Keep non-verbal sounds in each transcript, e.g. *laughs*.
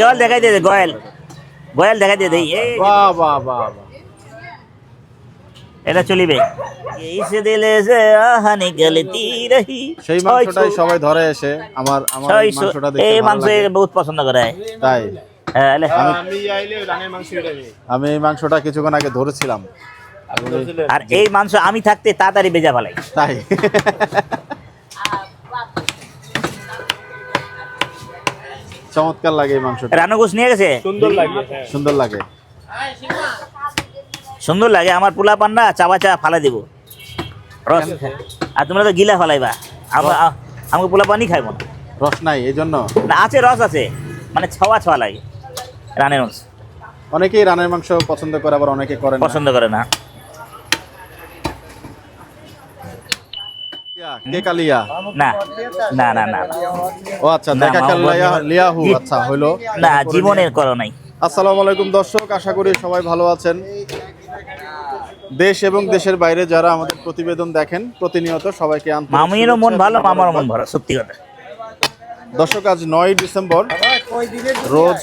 গয়াল দেখাই দে গয়াল। গয়াল দেখাই দে দেই বাহ বাহ বাহ বাহ। এটা চলিবে। ইস দিলে সে আহা নিকলতি রহি সেই মাংসটাই সবাই ধরে এসে আমার আমার মাংসটা দেখতে এই মাংস বহুত পছন্দ করে। তাই। হ্যাঁ, আমি এই মাংসটা কিছুক্ষণ আগে ধরেছিলাম। আর এই মাংস আমি থাকতে তাড়াতাড়ি বেজা ফেলাই। তাই। চমৎকার লাগে এই মাংসটা। রানু গোস নিয়ে গেছে? সুন্দর লাগে সুন্দর লাগে। সুন্দর লাগে আমার পোলা পান্না চাবা চা ফালাই দিব। রস। আর তোমরা তো গিলা ফালাইবা। আমাকে পোলা পানি খাইব না। রস নাই এই জন্য? না আছে রস আছে মানে ছাওয়া ছাওয়া লাগে। রানের মাংস। অনেকেই রানের মাংস পছন্দ করে আবার অনেকে করে পছন্দ করে না। কে কালিয়া না না না না। ও আচ্ছা দেখা কালিয়া লিয়াহু আচ্ছা হইল। না জীবনের করো নাই। আসসালামু আলাইকুম দর্শক আশা করি সবাই ভালো আছেন। দেশ এবং দেশের বাইরে যারা আমাদের প্রতিবেদন দেখেন প্রতিনিয়ত সবাইকে মামিরও মন ভালো এবং মামারও মন ভালো সত্যি কথা। দর্শক আজ নয় ডিসেম্বর রোজ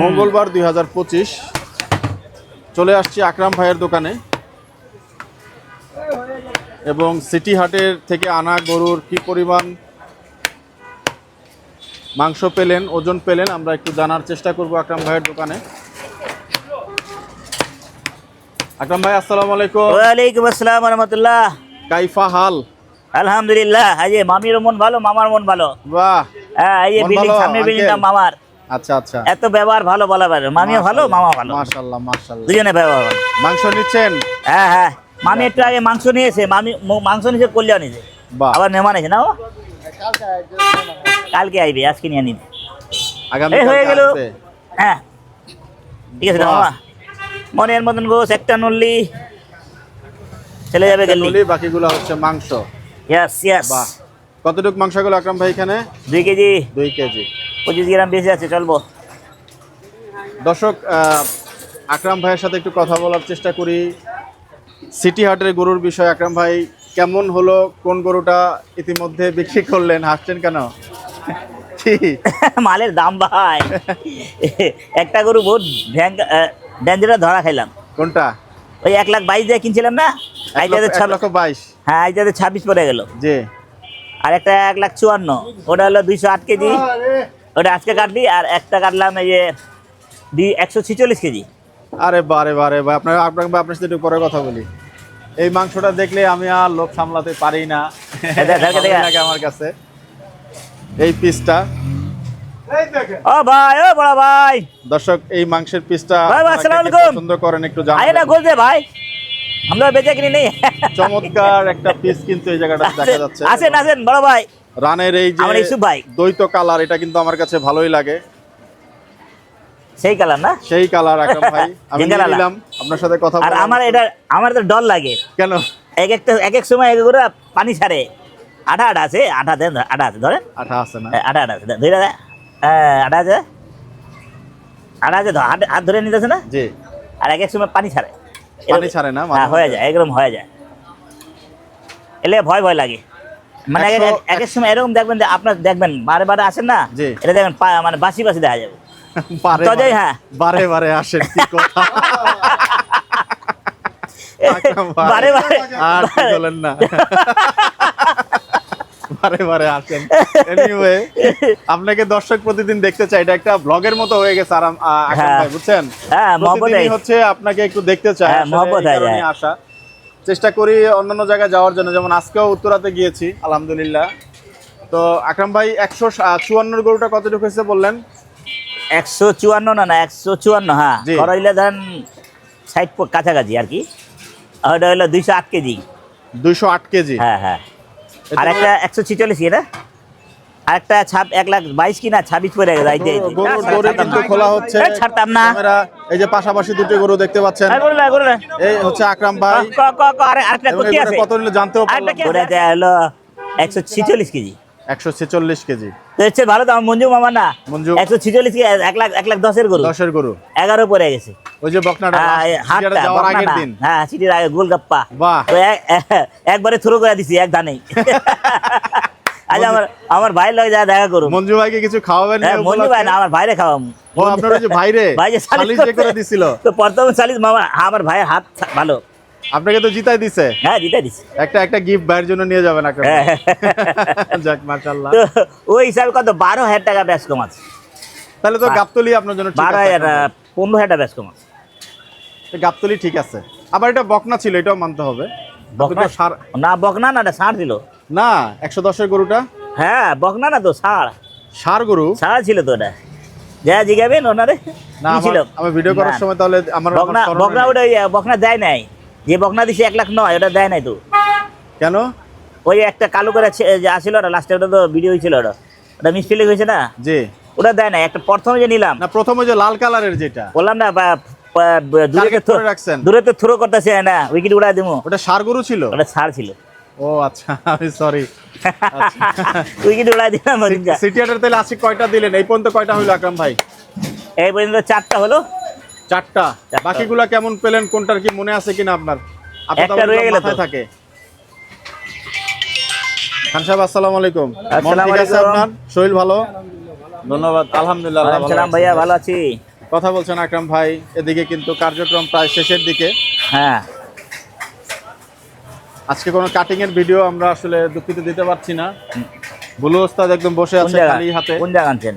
মঙ্গলবার দুই হাজার পঁচিশ। চলে আসছি আকরাম ভাইয়ের দোকানে। এবং সিটি হাটের থেকে আনা গরুর কি পরিমাণ মাংস পেলেন ওজন পেলেন আমরা একটু জানার চেষ্টা করব আকরাম ভাইয়ের দোকানে। আকরাম ভাই আসসালামু আলাইকুম। ওয়ালাইকুম আসসালাম রহমতুল্লাহ কাইফা হাল? আলহামদুলিল্লাহ এই যে মামিরও মন ভালো মামার মন ভালো। বাহ হ্যাঁ এই যে বিল্ডিং সামনে বিল্ডিং uncle? মামার। আচ্ছা আচ্ছা। এত ব্যবহার ভালো বলা পারে মামিও ভালো মামা ভালো। মাশাআল্লাহ মাশাআল্লাহ। দুজনে ব্যবহার ভালো। মাংস নিচ্ছেন? হ্যাঁ হ্যাঁ। মামি একটু আগে মাংস নিয়েছে মামি মাংস নিয়েছে কল্যাণ নিয়েছে আবার মেহমান আছে না ও কালকে আইবে আজকে নিয়ে নিবে। এই হয়ে গেল। হ্যাঁ। ঠিক আছে মামা মনের মতন গোস একটা নল্লি। চলে যাবে গেলি। বাকিগুলো হচ্ছে মাংস। ইয়াস ইয়াস কতটুক মাংস গেল আকরাম ভাই এখানে? দুই কেজি। দুই কেজি। পঁচিশ গ্রাম বেশি আছে চলবো। দর্শক আকরাম ভাইয়ের সাথে একটু কথা বলার চেষ্টা করি। সিটি হাটের গরুর বিষয় আকরাম ভাই কেমন হলো? কোন গরুটা ইতিমধ্যে বিক্রি করলেন? হাসছেন কেন? *laughs* মালের দাম ভাই। একটা গরু বহুত ডেঞ্জারাস ধরা খাইলাম। কোনটা? ওই এক লাখ বাইশ দিয়ে কিনছিলাম না? আইটাতে লক্ষ- বাইশ। হ্যাঁ আইটাতে ছাব্বিশ পড়ে গেল। জি। আর একটা এক লাখ চুয়ান্ন। ওটা হলো দুইশো আট কেজি। ওটা আজকে কাটলি আর একটা কাটলাম এই যে দুই একশো ছিচল্লিশ কেজি। আরে বারে বারে ভাই আপনার আপনাকে আপনার সাথে একটু পরে কথা বলি। এই মাংসটা দেখলে আমি আর লোভ সামলাতে পারি না। আমার কাছে। এই পিসটা। ও ভাই ও বড় ভাই। দর্শক এই মাংসের পিসটা ভাই, ভাই, আপনারা আসসালামু আলাইকুম। পছন্দ করেন একটু না ভাই। আমরা বেচে কিনি নেই চমৎকার একটা পিস কিন্তু এই জায়গাটা দেখা যাচ্ছে। আসেন আসেন বড় ভাই। রানের এই যে কালার এটা কিন্তু আমার কাছে ভালোই লাগে। সেই কালার না? সেই কালার আকরাম ভাই। *laughs* আমি। নিলাম। আপনার সাথে কথা আর আমার এটা আমার তো ডর লাগে। কেন? এক একটা এক এক সময় এক করে পানি ছাড়ে। আঠা আঠা আছে আঠা দেন আঠা আছে ধরেন। আঠা আছে না? আঠা আঠা আছে ধরে দে আঠা আছে? আঠা আছে হাত ধরে নিতেছে না? জি। আর এক এক সময় পানি ছাড়ে। পানি ছাড়ে না, হ্যাঁ হয়ে যায় একদম হয়ে যায়। এলে ভয় ভয় লাগে। মানে এক- এক- সময় এরকম দেখবেন যে আপনার দেখবেন বারে বারে আসেন না। এটা দেখবেন মানে বাসি বাসি দেখা যাবে। বারে বারে- হ্যাঁ। বারে বারে আসেন কি কথা। বারে বারে। আর বলেন না। বারে বারে আসেন। এনিওয়ে আপনাকে দর্শক প্রতিদিন দেখতে চাই। এটা একটা ব্লগের মতো হয়ে গেছে আরাম হ্যাঁ। ভাই বুঝছেন? হ্যাঁ, মহব্বত হচ্ছে আপনাকে একটু দেখতে চাই। হ্যাঁ, মহব্বত। আসা। চেষ্টা করি অন্যান্য জায়গায় যাওয়ার জন্য। যেমন আজকেও উত্তরাতে গিয়েছি আলহামদুলিল্লাহ। তো আকরাম ভাই একশো চুয়ান্নর গরুটা কতটুকু হয়েছে বললেন? একশো চুয়ান্ন না না একশো চুয়ান্ন হ্যাঁ। করাইলে ধরেন ষাট কাছাকাছি আর কি। ওটা হলো দুইশো আট কেজি। দুইশো আট কেজি? হ্যাঁ হ্যাঁ। আর একটা একশো ছিচল্লিশ কি না আর একটা ছাপ এক লাখ বাইশ কি না ছাব্বিশ পরে দড়ি ছাড়তাম কিন্তু খোলা হচ্ছে। ছাড়তাম না। এই যে পাশাপাশি দুটো গরু দেখতে পাচ্ছেন। এই, হচ্ছে আকরাম ভাই। ক, ক, ক, আরে- আরেকটা এবং আছে? কত জানতেও আরেকটা পারলাম হলো একশো ছিচল্লিশ কেজি। একশো ছেচল্লিশ কেজি। হচ্ছে ভালো তো মঞ্জু মামা না? মঞ্জু। একশো ছিচল্লিশ এক লাখ এক লাখ দশের গরু? দশের গরু। এগারো পরে গেছে। ওই যে বকনাটা হ্যাঁ, হাতটা, আগের দিন। হ্যাঁ সিটির আগে গোলগাপ্পা। বাহ। *laughs* একবারে থ্রো করে দিছি এক ধানেই *laughs* আজ আমার আমার ভাইয়ের লগে যা দেখা করুম মঞ্জু ভাইকে কিছু খাওয়াবেন হ্যাঁ মঞ্জু ভাই না আমার ভাইরে খাওয়াম ও আপনার যে ভাইরে ভাই যে সালিশ করে দিছিল। তো প্রথম সালিশ মামা আমার ভাইয়ের হাত ভালো। আপনাকে তো জিতাই দিছে। হ্যাঁ জিতে দিছি। একটা একটা গিফট ভাইয়ের জন্য নিয়ে যাবেন ভাই। হ্যাঁ। যাক মাশাআল্লাহ। তো ওই হিসাবে কত? বারো হাজার টাকা ব্যাস কম আছে তাহলে তো গাবতলি আপনার জন্য ঠিক বারো আছে। হাজার আহ, পনেরো হাজার টাকা ব্যাস কম আছে তো গাবতলি ঠিক আছে। আবার এটা বকনা ছিল এটাও মানতে হবে। বকনা? সার না বকনা না এটা ষাঁড় ছিল। না একশো দশের গরুটা? হ্যাঁ বকনা না তো সার। সার গরু? ষাঁড় ছিল তো ওটা যা জিগাবেন ওনারে। না ছিল? আমি ভিডিও করার সময় তাহলে আমার বকনা বকনা ওটা ওই, বকনা দেয় নাই। যে বকনা দিছে এক লাখ নয় ওটা দেয় নাই তো। কেন? ওই একটা কালো করে যে আসছিল ওটা লাস্টে ওটা তো ভিডিও হয়েছিল ওটা। ওটা মিসপ্লে হয়েছে না? জি। ওটা দেয় না একটা প্রথমে যে নিলাম। না প্রথমে যে লাল কালারের যেটা। বললাম না দূরে তো করে রাখছেন। দূরে তো থ্রো করতেছে না উইকেট উড়াই দিমু। ওটা সার গরু ছিল? ওটা ছাড় ছিল। ও আচ্ছা আমি সরি উইকেট উড়াই দিলাম ওদিনকা। সিটি হাটের তাহলে আজকে কয়টা দিলেন? এই পর্যন্ত কয়টা আকরাম ভাই? এই পর্যন্ত চারটা হলো। চারটা। বাকিগুলা কেমন পেলেন কোনটার কি মনে আছে কিনা আপনার? আপনার একটা রয়ে গেল মাথায় থাকে। খান সাহেব আসসালামু আলাইকুম। আসসালামু আছে আলাইকুম। আপনার? শরীর ভালো? ধন্যবাদ আলহামদুলিল্লাহ ভালো সালাম। ভাইয়া ভালো আছি। কথা বলছেন আকরাম ভাই এদিকে কিন্তু কার্যক্রম প্রায় শেষের দিকে। হ্যাঁ। আজকে কোনো কাটিং এর ভিডিও আমরা আসলে দুঃখিত দিতে পারছি না। বুলু ওস্তাদ একদম বসে আছে খালি হাতে। কোন জায়গা আনছেন?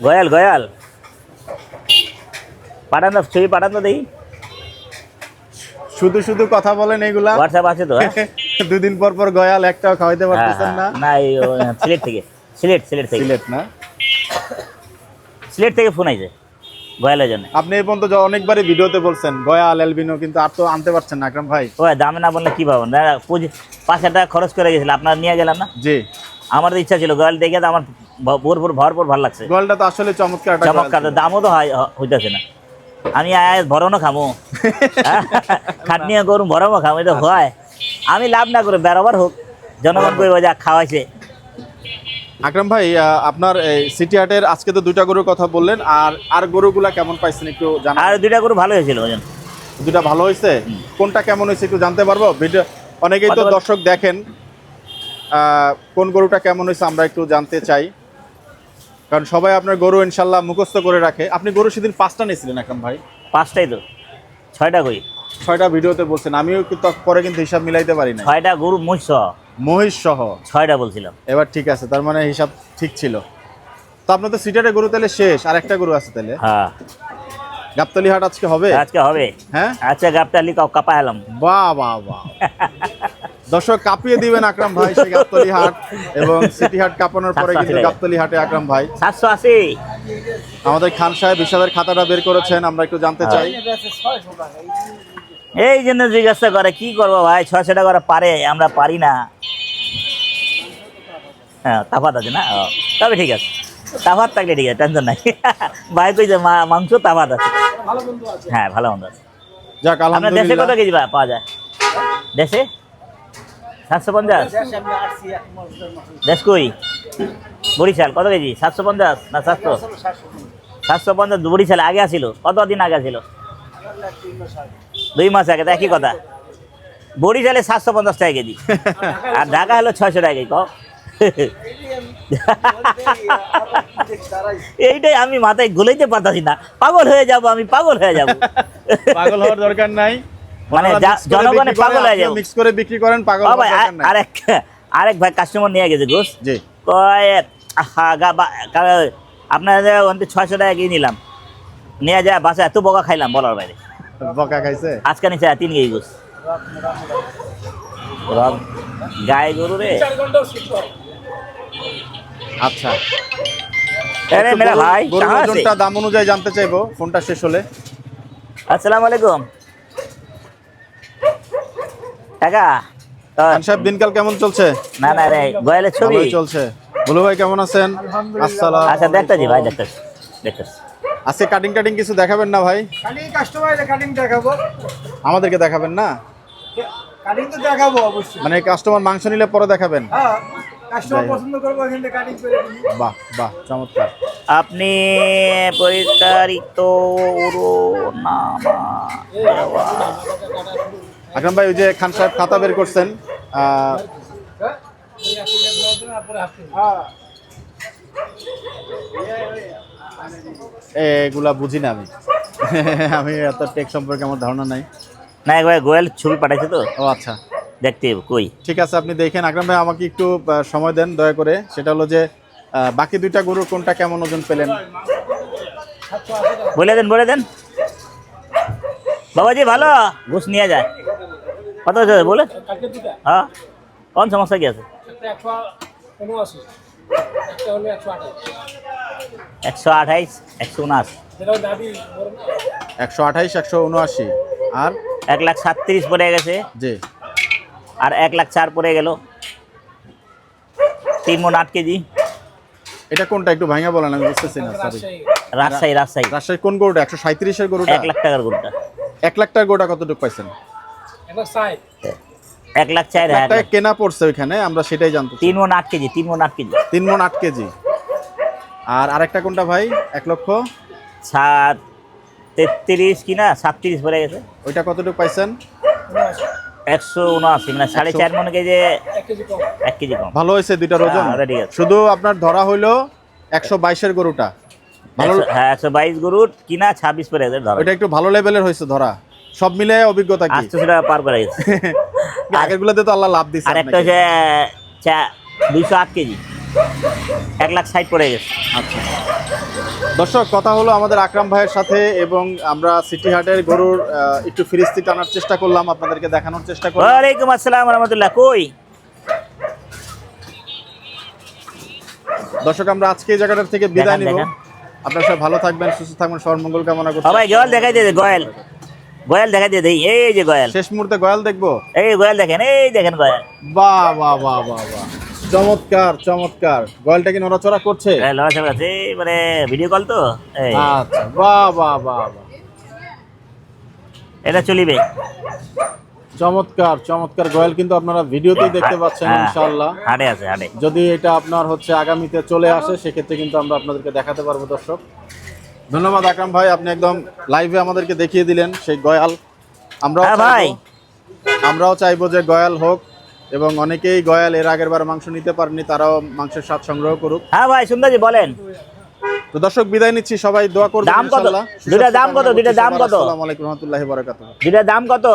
গয়াল গয়াল। পাঠান তো ছবি পাঠান তো দেখি। শুধু শুধু কথা বলেন এগুলা। হোয়াটসঅ্যাপ আছে তো হ্যাঁ? *laughs* দুদিন পর পর গয়াল একটাও খাওয়াইতে হ্যাঁ, পারতেছেন না। হ্যাঁ। না এই সিলেট থেকে সিলেট সিলেট থেকে। সিলেট না? সিলেট থেকে ফোন আইছে গয়ালের জন্য। আপনি এই পর্যন্ত অনেকবারই ভিডিওতে বলছেন গয়াল এলবিনো কিন্তু আর তো আনতে পারছেন না আকরাম ভাই। ও দামে না বললে কি পাবেন না পাঁচ হাজার টাকা খরচ করে গেছিল আপনার নিয়ে গেলাম না? জি। আমার তো ইচ্ছা ছিল গোয়াল দেখে আমার ভরপুর ভরপুর ভালো লাগছে। গোয়ালটা তো আসলে চমৎকার চমৎকার দামও তো হয় হ- না। আমি আয় ভরণও খামো। *laughs* খাটনিয়া গরু ভরমও খামো এটা হয়। আমি লাভ না করে বেরোবার হোক জনগণ কই যা খাওয়াইছে। আকরাম ভাই আপনার এই সিটি হাটের আজকে তো দুইটা গরুর কথা বললেন আর আর গরুগুলা কেমন পাইছেন একটু জানা আর দুইটা গরু ভালো হয়েছিল ওজন দুটা ভালো হয়েছে কোনটা কেমন হয়েছে একটু জানতে পারব? ভিডিও অনেকেই তো দর্শক দেখেন কোন গরুটা কেমন হয়েছে আমরা একটু জানতে চাই। কারণ সবাই আপনার গরু ইনশাল্লাহ মুখস্থ করে রাখে। আপনি গরু সেদিন পাঁচটা নিয়েছিলেন আকরাম ভাই? পাঁচটাই তো। ছয়টা কই? ছয়টা ভিডিওতে বলছেন। আমিও কিন্তু পরে কিন্তু হিসাব মিলাইতে পারি না ছয়টা গরু মুস মহিষ সহ। ছয়টা বলছিলাম। এবার ঠিক আছে তার মানে হিসাব ঠিক ছিল। তো আপনার তো সিটারে গরু তাহলে শেষ। আর একটা গরু আছে তাহলে? হ্যাঁ। গাবতলি হাট আজকে হবে? আজকে হবে। হ্যাঁ? আচ্ছা গাপটা লিখা কাপা এলাম। বাহ বাহ বাহ। *laughs* দর্শক কাঁপিয়ে দিবেন আকরাম ভাই সেই গাবতলি হাট এবং সিটি হাট কাঁপানোর পরে কিন্তু গাবতলি হাটে আকরাম ভাই। সাতশো আশি। আমাদের খান সাহেব হিসাবের খাতাটা বের করেছেন আমরা একটু জানতে হ্যাঁ। চাই। এই জন্য জিজ্ঞাসা করে কি করব ভাই? ছয়শো টাকা করে পারে আমরা পারি না। হ্যাঁ তাফাত আছে না? তবে ঠিক আছে। তাফাত থাকলে ঠিক আছে টেনশন নাই। *laughs* ভাই কইছে মা- মাংস তাফাত আছে। হ্যাঁ ভালো মন্দ আছে। যাক আপনার দেশে কত কেজি পা- পাওয়া যায়? দেশে? সাতশো পঞ্চাশ। দেশ কই বরিশাল, কত কেজি? সাতশো পঞ্চাশ না সাতশো? সাতশো পঞ্চাশ বরিশাল আগে আসিল কতদিন আগে আসিল দুই মাস আগে, তো একই কথা। বরিশালে সাতশো পঞ্চাশ টাকা কেজি। আর ঢাকা হলো ছয়শো টাকা কেজি এইটাই আমি মাথায় গুলাইতে পারতাছি না। পাগল হয়ে যাব, আমি পাগল হয়ে যাব। পাগল হওয়ার দরকার নাই। মানে জনগণে পাগল হয়ে যাব। মিক্স করে বিক্রি করেন পাগল ভাই আরেক আরেক ভাই কাস্টমার নিয়ে গেছে গোস জি। কয় আহা, গা ছয়শো টাকা কিনে নিলাম। নিয়ে যায় বাসা এত বকা খাইলাম বলার বাইরে। বকা খাইছে? আজকে নিচে তিন কেজি গোস রব গায়ে গরু রে। আচ্ছা। আরে মেরা ভাই দাম অনুযায়ী জানতে চাইব ফোনটা শেষ হলে। আসসালামু আলাইকুম। টাকা সাহেব দিনকাল কেমন চলছে? না না রে গয়ালের ছবি। চলছে। বলু ভাই কেমন আছেন? আসসালাম আচ্ছা দেখতেছি ভাই দেখতেছি দেখতেছি। আজকে কাটিং কাটিং কিছু দেখাবেন না ভাই? কাটিং কাস্টমার কাটিং দেখাবো। আমাদেরকে দেখাবেন না? কাটিং তো দেখাবো অবশ্যই। মানে কাস্টমার মাংস নিলে পরে দেখাবেন? হ্যাঁ কাস্টমার পছন্দ করব এখান থেকে কাটিং করে বাহ বাহ চমৎকার। আপনি পরিচারিত নামা আকরাম ভাই ওই যে খান সাহেব খাতা বের করছেন এগুলা বুঝি না আমি। *laughs* আমি এত টেক সম্পর্কে আমার ধারণা নাই। না একবার গোয়েল ছবি পাঠাইছে তো। ও আচ্ছা। দেখতে কই? ঠিক আছে আপনি দেখেন। আকরাম ভাই আমাকে একটু সময় দেন দয়া করে। সেটা হলো যে বাকি দুইটা গরুর কোনটা কেমন ওজন পেলেন? বলে দেন বলে দেন। বাবাজি ভালো? ঘুষ নিয়ে যায় কত হয়েছে বলে? হ্যাঁ? কোন সমস্যা কি আছে? একশো উনআশি আঠাইশ একশো না একশো আঠাইশ একশো উনআশি। আর? এক লাখ সাতত্রিশ পড়ে গেছে। জি। আর এক লাখ চার পড়ে গেল। তিন মন আট কেজি। এটা কোনটা? একটু ভাঙা বলেন আমি বুঝতেছি না সরি রাজশাহী। রাজশাহী রাজশাহী। কোন গরুটা একশো সাঁত্রিশের গরুটা? এক লাখ টাকার গরুটা। এক লাখ টাকার গরুটা কতটুকু পাইছেন? এক লাখ চার হ্যাঁ, এক লাখ। কেনা পড়ছে ওইখানে আমরা সেটাই জানতে। তিন মন আট কেজি তিন মন আট কেজি। তিন মন আট কেজি। আর আরেকটা কোনটা ভাই? এক লক্ষ? সাত তেত্রিশ কিনা সাতত্রিশ পড়ে গেছে। ওইটা কতটুকু পাইছেন? একশো উনআশি মানে সাড়ে চার মন কেজি এক কেজি কম। এক কেজি ভালো হয়েছে দুইটার ওজন? হ্যাঁ, শুধু আপনার ধরা হইল একশো বাইশের গরুটা। ভালো হ্যাঁ একশো বাইশ গরুর কিনা ছাব্বিশ গেছে ধরো। ওইটা একটু ভালো লেভেলের হয়েছে ধরা। সব মিলে অভিজ্ঞতা কি? আটশো টাকা পার করে গেছে। *laughs* আগের গুলোতে তো আল্লাহ লাভ দিচ্ছে আর একটা। হচ্ছে চা দুইশো আট কেজি। এক লাখ ষাট পড়ে গেছে। আচ্ছা। দর্শক কথা হলো আমাদের আকরাম ভাইয়ের সাথে এবং আমরা সিটি হাটের গরুর একটু ফিরিস্তি টানার চেষ্টা করলাম আপনাদেরকে দেখানোর চেষ্টা করলাম। ওয়ালাইকুম আসসালাম রহমতুল্লাহ কই? দর্শক আমরা আজকে এই জায়গাটার থেকে বিদায় নিব। আপনারা সবাই ভালো থাকবেন সুস্থ থাকবেন সবার মঙ্গল কামনা করছি। সবাই গয়াল দেখাই দিয়ে গয়াল। গয়াল দেখাই দিয়ে দেই এই যে গয়াল। শেষ মুহূর্তে গয়াল দেখব? এই গয়াল দেখেন এই দেখেন গয়াল। বাহ বাহ বাহ বাহ বাহ। চমৎকার চমৎকার। গয়ালটা কি নড়াচড়া করছে? এই লড়াচড়া আছে মানে ভিডিও কল তো? এই। আচ্ছা বাহ বাহ বাহ বাহ। এটা চলিবে। চমৎকার চমৎকার গয়াল কিন্তু আপনারা ভিডিওতেই দেখতে পাচ্ছেন হ্যাঁ, ইনশাআল্লাহ। হাটে আছে হাটে। যদি এটা আপনার হচ্ছে আগামীতে চলে আসে সেক্ষেত্রে কিন্তু আমরা আপনাদেরকে দেখাতে পারব দর্শক। ধন্যবাদ আকরাম ভাই আপনি একদম লাইভে আমাদেরকে দেখিয়ে দিলেন সেই গয়াল আমরাও হ্যাঁ ভাই। আমরাও চাইব যে গয়াল হোক এবং অনেকেই গয়াল এর আগের বার মাংস নিতে পারেনি তারাও মাংসের স্বাদ সংগ্রহ করুক হ্যাঁ ভাই সুন্দরজি বলেন তো দর্শক বিদায় নিচ্ছি সবাই দোয়া করবেন দাম কত? দুইটার দাম কত? দুইটার দাম কত? আসসালামু আলাইকুম রহমতুল্লাহি বারাকাতুহু দুটার দাম কত